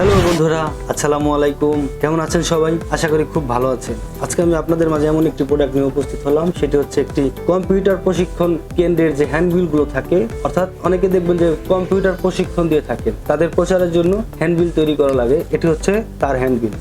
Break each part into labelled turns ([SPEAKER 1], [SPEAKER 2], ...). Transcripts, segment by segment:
[SPEAKER 1] Hello বন্ধুরা, আসসালামু আলাইকুম। কেমন আছেন সবাই? আশা করি খুব ভালো আছেন। আজকে আমি আপনাদের মাঝে এমন একটি প্রোডাক্ট নিয়ে উপস্থিত হলাম, সেটি হচ্ছে একটি কম্পিউটার প্রশিক্ষণ কেন্দ্রের যে হ্যান্ডবিলগুলো থাকে, অর্থাৎ অনেকে দেখবেন যে কম্পিউটার প্রশিক্ষণ দিয়ে থাকে, তাদের প্রচারের জন্য হ্যান্ডবিল তৈরি করা লাগে। এটি হচ্ছে তার হ্যান্ডবিল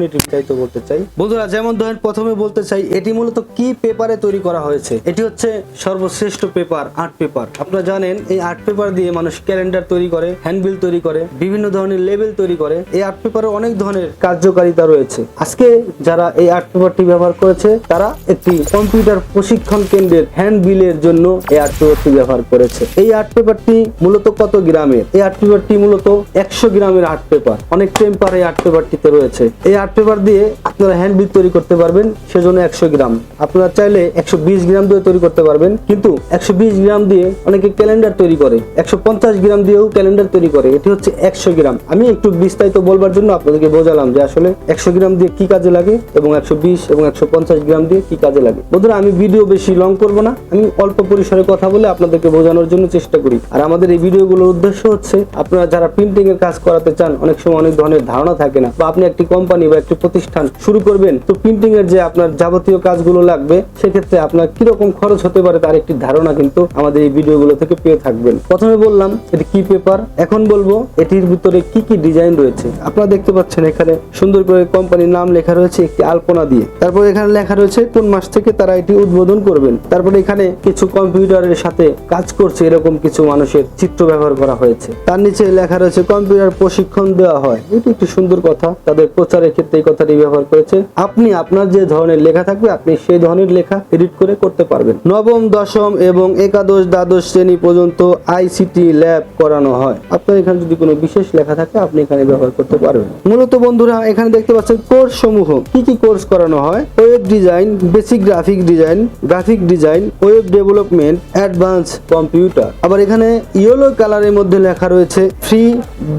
[SPEAKER 1] বিস্তারিত বলতে চাই। বন্ধুরা, যেমন ধরেন প্রথমে বলতে চাই, এটি মূলত কি পেপারে তৈরি করা হয়েছে? এটি হচ্ছে সর্বশ্রেষ্ঠ পেপার, আর্ট পেপার। আপনারা জানেন, এই আর্ট পেপার দিয়ে মানুষ ক্যালেন্ডার তৈরি করে, হ্যান্ডবিল তৈরি করে, বিভিন্ন ধরনের লেবেল তৈরি করে। এই আর্ট পেপারে অনেক ধরনের কার্যকারিতা রয়েছে। আজকে যারা এই আর্ট পেপারটি ব্যবহার করেছে, তারা একটি কম্পিউটার প্রশিক্ষণ কেন্দ্রের হ্যান্ডবিলের জন্য এই আর্ট পেপারটি ব্যবহার করেছে। এই আর্ট পেপারটি মূলত কত গ্রামের? এই আর্ট পেপারটি মূলত একশো গ্রামের আর্ট পেপার। অনেক টেম্পার এই আর্ট পেপারটিতে রয়েছে। এই আর্ট পেপার দিয়ে আপনারা হ্যান্ডবিল তৈরি করতে পারবেন, সেজন্য একশো গ্রাম। আপনারা চাইলে একশো বিশ গ্রাম দিয়ে তৈরি করতে পারবেন, কিন্তু একশো বিশ গ্রাম দিয়ে অনেকে ক্যালেন্ডার তৈরি করে, একশো পঞ্চাশ গ্রাম দিয়েও ক্যালেন্ডার তৈরি করে, এটি হচ্ছে একশো গ্রাম। আমি একটু বিস্তারিত বলবার জন্য আপনাদেরকে বোঝালাম যে আসলে একশো গ্রাম দিয়ে কি কাজে লাগে এবং একশো বিশ এবং একশো পঞ্চাশ গ্রাম দিয়ে কি কাজে লাগে। বন্ধুরা, আমি ভিডিও বেশি লং করব না, আমি অল্প পরিসরে কথা বলে আপনাদেরকে বোঝানোর জন্য চেষ্টা করি। আর আমাদের এই ভিডিওগুলোর উদ্দেশ্য হচ্ছে, আপনারা যারা প্রিন্টিং এর কাজ করাতে চান, অনেক সময় অনেক ধরনের ধারণা থাকে না, বা আপনি একটি কোম্পানি বা একটি প্রতিষ্ঠান শুরু করবেন, তো প্রিন্টিং এর যে আপনার যাবতীয় কাজগুলো লাগবে, সেক্ষেত্রে আপনার কীরকম খরচ হতে পারে তার একটি ধারণা কিন্তু আমাদের এই ভিডিওগুলো থেকে পেয়ে থাকবেন। প্রথমে বললাম, এটি কি পেপার এখন বলব, এটির ভিতরে কি কি ডিজাইন রয়েছে? আপনারা দেখতে পাচ্ছেন এখানে সুন্দর করে কোম্পানির নাম লেখা রয়েছে একটি আলপনা দিয়ে। তারপর এখানে লেখা রয়েছে, কোন মাস থেকে তারা এটি উদ্বোধন করবেন। তারপরে এখানে কিছু কম্পিউটারের সাথে কাজ করছে এরকম কিছু মানুষের চিত্র ব্যবহার করা হয়েছে। তার নিচে লেখা রয়েছে, কম্পিউটার প্রশিক্ষণ দেওয়া হয়। এটি একটি সুন্দর কথা। তাদের প্রচারের ক্ষেত্রে এই কথাটি ব্যবহার করেছে, আপনি আপনার যে ধরনের লেখা থাকবে, আপনি সেই ধরনের লেখা এডিট করে করতে পারবেন। নবম, দশম এবং একাদশ, দ্বাদশ শ্রেণি পর্যন্ত আইসিটি ল্যাব করানো হয়। আপনার এখানে যদি কোনো বিশেষ লেখা থাকে, আপনি এখানে ব্যবহার করতে পারবেন। মূলত বন্ধুরা, এখানে দেখতে পাচ্ছেন কোর্স সমূহ। কি কি কোর্স করানো হয়? Web design basic graphic design graphic design web development advance computer আবার এখানে ইয়েলো কালারের মধ্যে লেখা রয়েছে ফ্রি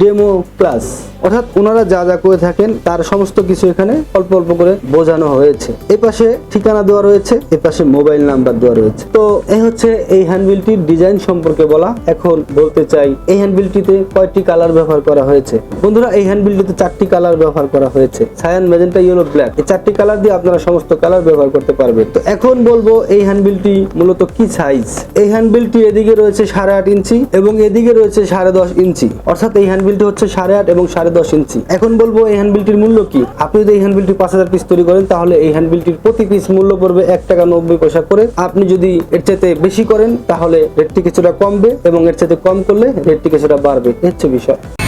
[SPEAKER 1] ডেমো ক্লাস অর্থাৎ ওনারা যা যা করে থাকেন, তার সমস্ত কিছু এখানে অল্প অল্প করে বোঝানো হয়েছে। এ পাশে ঠিকানা দেওয়া রয়েছে, এ পাশে মোবাইল নাম্বার দেওয়া রয়েছে। তো এই হচ্ছে এই হ্যান্ডবিলটির ডিজাইন সম্পর্কে বলা। এখন বলতে চাই, এই হ্যান্ডবিলটিতে কয়টি কালার ব্যবহার করা হয়েছে? বন্ধুরা, এই হ্যান্ডবিলটিতে চারটি কালার ব্যবহার করা হয়েছে। Cyan magenta yellow black. এই চারটি কালার দিয়ে আপনারা সমস্ত কালার ব্যবহার করতে পারবেন। তো এখন বলব, এই হ্যান্ডবিলটি মূলত কি সাইজ এই হ্যান্ডবিলটি এদিকে রয়েছে সাড়ে আট ইঞ্চি এবং এদিকে রয়েছে সাড়ে দশ ইঞ্চি। অর্থাৎ এই হ্যান্ডবিলটি হচ্ছে সাড়ে আট এবং সাড়ে দশ ইঞ্চি। এখন বলব এই হ্যান্ডবিলটির মূল্য কি? আপনি যদি এই হ্যান্ডবিলটি পাঁচ হাজার পিস তৈরি করেন, তাহলে এই হ্যান্ডবিলটির প্রতি পিস মূল্য পড়বে এক টাকা নব্বই পয়সা করে। আপনি যদি এর চাইতে বেশি করেন, তাহলে রেটটি কিছুটা কমবে এবং এর চাইতে কম করলে রেটটি কিছুটা বাড়বে। হচ্ছে বিষয়।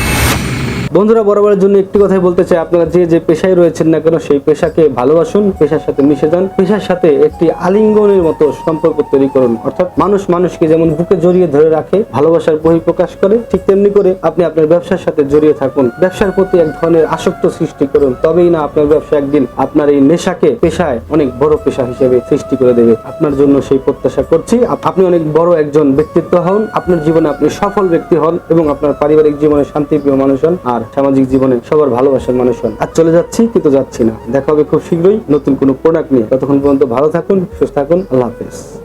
[SPEAKER 1] বন্ধুরা, বরাবরের জন্য একটি কথাই বলতে চাই। আপনারা যে যে পেশায় রয়েছেন না কেন, সেই পেশাকে ভালোবাসুন, পেশার সাথে মিশে যান। পেশার সাথে একটি আলিঙ্গনের মতো সম্পর্ক তৈরি করুন। অর্থাৎ মানুষ মানুষকে যেমন বুকে জড়িয়ে ধরে রাখে, ভালোবাসার বহিঃপ্রকাশ করে, ঠিক তেমনি করে আপনি আপনার ব্যবসার সাথে জড়িয়ে থাকুন। ব্যবসার প্রতি এক ধরনের আসক্ত সৃষ্টি করুন। তবেই না আপনার ব্যবসা একদিন আপনার এই নেশাকে পেশায় অনেক বড় পেশা হিসেবে সৃষ্টি করে দেবে। আপনার জন্য সেই প্রত্যাশা করছি। আপনি অনেক বড় একজন ব্যক্তিত্ব হন। আপনার জীবনে আপনি সফল ব্যক্তি হন এবং আপনার পারিবারিক জীবনে শান্তিপ্রিয় মানুষ হন। আর সামাজিক জীবনে সবার ভালোবাসার মানুষ হন। আর চলে যাচ্ছি কিন্তু যাচ্ছি না। দেখা হবে খুব শীঘ্রই নতুন কোনো প্রোডাক্ট নিয়ে। ততক্ষণ পর্যন্ত ভালো থাকুন, সুস্থ থাকুন। আল্লাহ হাফেজ।